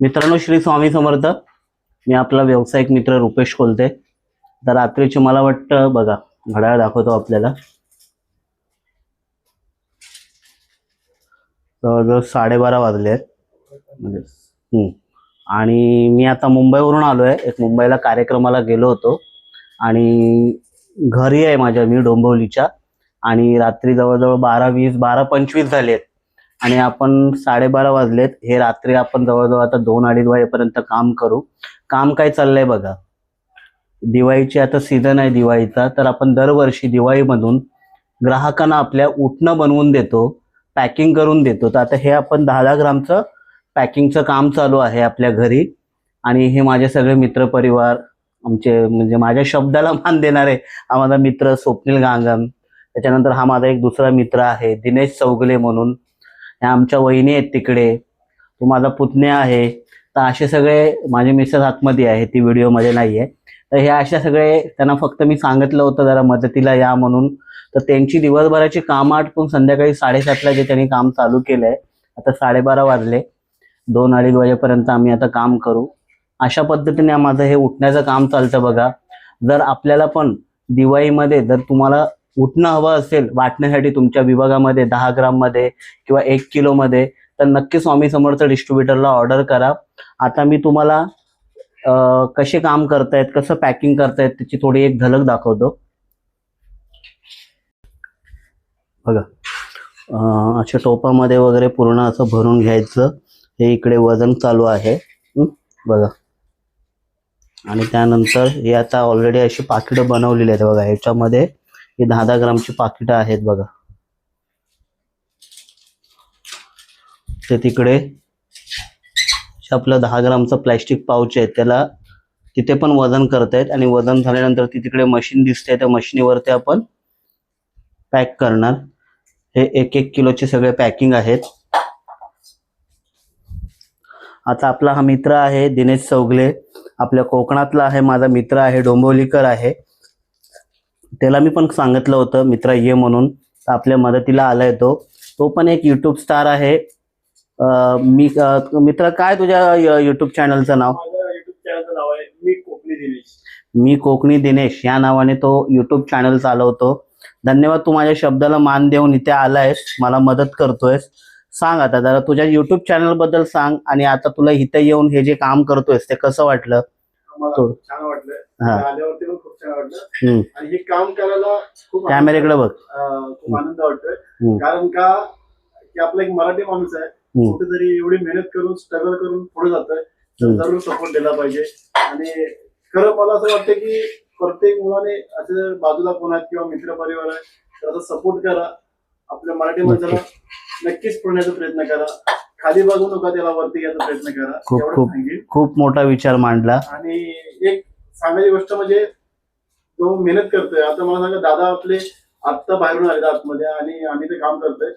मित्रांनो श्री स्वामी समर्थ. मी आपला व्यावसायिक मित्र रुपेश कोलते तर रात्रीची मला वाटतं बघा घड्याळ दाखवतो आपल्याला. जवळजवळ साडेबारा वाजले आहेत. म्हणजे आणि मी आता मुंबईवरून आलो आहे एक मुंबईला कार्यक्रमाला गेलो होतो. आणि घरी आहे माझ्या मी डोंबिवलीच्या. आणि रात्री जवळजवळ बारा वीस बारा पंचवीस झाले आहेत. आणि आपण साडेबारा वाजलेत. हे रात्री आपण जवळजवळ आता दोन अडीच वाजेपर्यंत काम करू. काम काय चाललंय बघा. दिवाळीची आता सीझन आहे दिवाळीचा. तर आपण दरवर्षी दिवाळीमधून ग्राहकांना आपल्या उठणं बनवून देतो पॅकिंग करून देतो. तर आता हे आपण दहा दहा ग्रामचं पॅकिंगचं काम चालू आहे आपल्या घरी. आणि हे माझे सगळे मित्रपरिवार आमचे म्हणजे माझ्या शब्दाला मान देणारे हा माझा मित्र स्वप्नील गांगम त्याच्यानंतर हा माझा एक दुसरा मित्र आहे दिनेश चौगले म्हणून. ह्या आमच्या वहिनी आहेत तिकडे. तो माझा पुतण्या आहे. तर असे सगळे माझे मिसेस आतमध्ये आहे. ती व्हिडिओमध्ये नाही आहे तर हे अशा सगळे त्यांना फक्त मी सांगितलं होतं जरा मदतीला या म्हणून. तर त्यांची दिवसभराची कामं आटपून संध्याकाळी साडेसातला जे त्यांनी काम चालू केलं आहे आता साडेबारा वाजले. दोन अडीच वाजेपर्यंत आम्ही आता काम करू. अशा पद्धतीने माझं हे उठण्याचं काम चालतं बघा. जर आपल्याला पण दिवाळीमध्ये जर तुम्हाला उठणं हवं असेल वाटण्यासाठी तुमच्या विभागामध्ये दहा ग्राममध्ये किंवा एक किलोमध्ये तर नक्की स्वामी समर्थ डिस्ट्रीब्युटरला ऑर्डर करा. आता मी तुम्हाला कसे काम करतायत कसं पॅकिंग करतायत त्याची थोडी एक झलक दाखवतो. बघा. अशा टोपामध्ये वगैरे पूर्ण असं भरून घ्यायचं. हे इकडे वजन चालू आहे. बघा. आणि त्यानंतर हे आता ऑलरेडी अशी पाकिटं बनवलेली आहेत. बघा ह्याच्यामध्ये हे दहा दहा ग्रामची पाकिटं आहेत बघा. ते तिकडे आपलं दहा ग्रामचं प्लॅस्टिक पाऊच आहे. त्याला तिथे पण वजन करतायत आणि वजन झाल्यानंतर ती तिकडे मशीन दिसते. त्या मशीनीवरती आपण पॅक करणार. हे एक एक किलोचे सगळे पॅकिंग आहेत. आता आपला हा मित्र आहे दिनेश चौगले. आपल्या कोकणातला आहे माझा मित्र आहे डोंबिवलीकर आहे. त्याला मी पण सांगितलं होतं मित्र ये म्हणून. आपल्या मदतीला आलाय तो. तो पण एक युट्यूब स्टार आहे. मी मित्र काय तुझ्या युट्यूब चॅनलचं नाव? मी कोकणी दिनेश. मी कोकणी दिनेश. या नावाने तो युट्यूब चॅनल चालवतो. धन्यवाद तू माझ्या शब्दाला मान देऊन इथे आलायस. मला मदत करतोयस. सांग आता जरा तुझ्या युट्यूब चॅनलबद्दल सांग आणि आता तुला इथे येऊन हे जे काम करतोयस ते कसं वाटलं? छान वाटलं. छान वाटलं. आणि हे काम करायला खूप कॅमेऱ्याकडे बघ. खूप आनंद वाटतोय. कारण का की आपला एक मराठी माणूस आहे. कुठेतरी एवढी मेहनत करून स्ट्रगल करून पुढे जातोय. जरूर सपोर्ट दिला पाहिजे. आणि खरं मला असं वाटतं की प्रत्येक मुलाने असे बाजूला कोण आहेत किंवा मित्र परिवार आहे तर असं सपोर्ट करा. आपल्या मराठी माणसाला नक्कीच पुण्याचा प्रयत्न करा. खाली बघू नका त्याला वरती घ्यायचा प्रयत्न करा. एवढं. सांगेल खूप मोठा विचार मांडला. आणि एक सांगायची गोष्ट म्हणजे तो मेहनत करतोय. आता मला सांगा दादा आपले आत्ता बाहेरून आले आतमध्ये आणि आम्ही ते काम करतोय.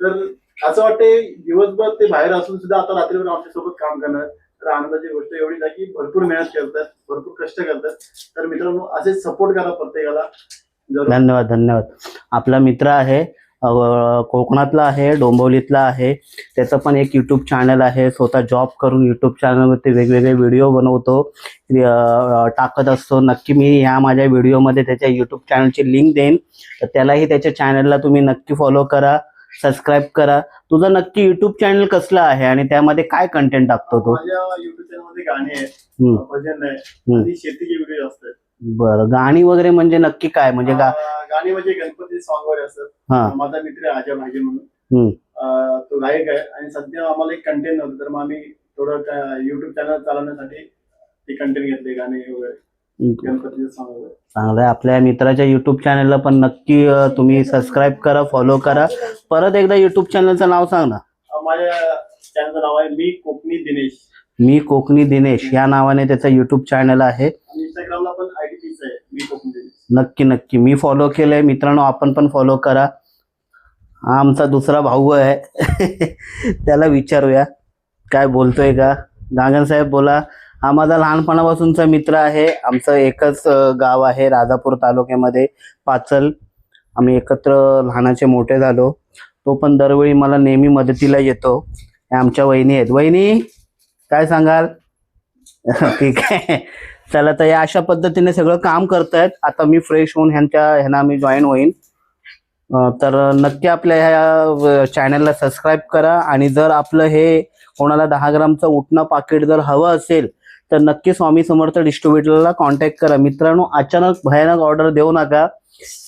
तर असं वाटतंय दिवसभर ते बाहेर असून सुद्धा आता रात्रीवर आमच्यासोबत काम करणार. तर आनंदाची गोष्ट एवढीच आहे की भरपूर मेहनत करतात भरपूर कष्ट करतात. तर मित्रांनो असे सपोर्ट करा प्रत्येकाला. धन्यवाद धन्यवाद. आपला मित्र आहे कोकणातला आहे डोंबिवलीतला आहे. त्याचं पण एक युट्यूब चॅनल आहे. स्वतः जॉब करून युट्यूब चॅनलवरती वेगवेगळे व्हिडिओ बनवतो. टाकत असतो. नक्की मी ह्या माझ्या व्हिडिओमध्ये त्याच्या युट्यूब चॅनलची लिंक देईन. तर त्यालाही त्याच्या चॅनलला तुम्ही नक्की फॉलो करा. सबस्क्राईब करा. तुझं नक्की युट्यूब चॅनल कसलं आहे आणि त्यामध्ये काय कंटेंट टाकतो तू? माझ्या युट्यूब चॅनलमध्ये गाणी आहे हम्म, भजन आहे. शेतीचे व्हिडिओ असतात. बरं. गाणी वगैरे म्हणजे नक्की काय? म्हणजे गा अं, गाणी म्हणजे गणपती सॉंग वगैरे असतात. हा. माझा मित्र अजय भागे म्हणून. हम्म, अं, तो गायक आहे आणि सध्या आम्हाला एक कंटेंट नव्हतं तर मग आम्ही थोडं युट्यूब चॅनल चालवण्यासाठी ते कंटेंट घेतले गाणे वगैरे. गणपतीचे सॉंग वगैरे. चांगलं आहे. आपल्या मित्राच्या युट्यूब चॅनलला पण नक्की अं, तुम्ही सबस्क्राईब करा फॉलो करा. परत एकदा युट्यूब चॅनलचं नाव सांग ना. अं, माझ्या चॅनलचं नाव आहे मी कोकणी दिनेश. मी कोकणी दिनेश. या नावाने त्याचं युट्यूब चॅनल आहे. आणि म्हणजे नक्की नक्की. मी फॉलो केलंय. मित्रांनो आपण पण फॉलो करा. हा आमचा दुसरा भाऊ आहे. त्याला विचारूया. काय बोलतोय का? गांगण साहेब बोला. हा माझा लहानपणापासूनचा मित्र आहे. आमचं एकच गाव आहे राजापूर तालुक्यामध्ये पाचल. आम्ही एकत्र लहानाचे मोठे झालो. तो पण दरवेळी मला नेहमी मदतीला येतो. आमच्या वहिनी आहेत. वहिनी काय सांगाल? ठीक आहे. चला तर या अशा पद्धतीने सगळं काम करतायत. आता मी फ्रेश होऊन ह्यांच्या ह्यांना मी जॉईन होईन. तर नक्की आपल्या ह्या चॅनलला सबस्क्राईब करा. आणि जर आपलं हे कोणाला दहा ग्रामचं उठणं पाकिट जर हवं असेल तर नक्की स्वामी समर्थ डिस्ट्रीब्युटरला कॉन्टॅक्ट करा. मित्रांनो अचानक भयानक ऑर्डर देऊ नका.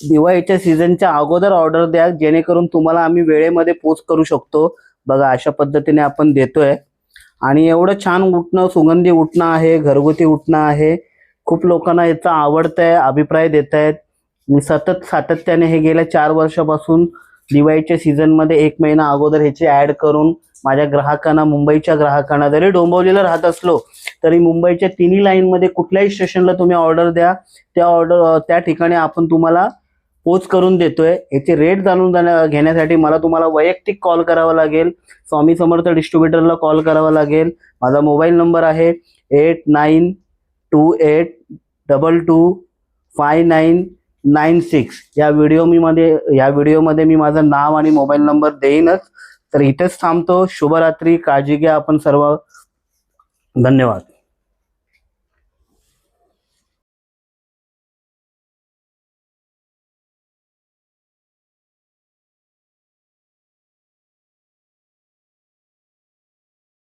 दिवाळीच्या सीझनच्या अगोदर ऑर्डर द्या. जेणेकरून तुम्हाला आम्ही वेळेमध्ये पोच करू शकतो. बघा अशा पद्धतीने आपण देतोय. आणि एवढं छान उठणं सुगंधी उठणं आहे घरगुती उठणं आहे. खूप लोकांना याचा आवडतंय अभिप्राय देत आहेत मी सतत सातत्याने हे गेल्या चार वर्षापासून दिवाळीच्या सीझनमध्ये एक महिना अगोदर ह्याची ॲड करून माझ्या ग्राहकांना मुंबईच्या ग्राहकांना जरी डोंबवलेलं राहत असलो तरी मुंबईच्या तिन्ही लाईनमध्ये कुठल्याही स्टेशनला तुम्ही ऑर्डर द्या. त्या ऑर्डर त्या ठिकाणी आपण तुम्हाला पोच करून देतोय. याचे रेट जाणून जाण्या- घेण्यासाठी मला तुम्हाला वैयक्तिक कॉल करावा लागेल. स्वामी समर्थ डिस्ट्रीब्युटरला कॉल करावा लागेल. माझा मोबाईल नंबर आहे eight nine two eight double two five nine nine six या व्हिडिओ मी मध्ये या व्हिडिओमध्ये मी माझं नाव आणि मोबाईल नंबर देईनच. तर इथेच थांबतो. शुभरात्री. काळजी घ्या. आपण सर्व धन्यवाद.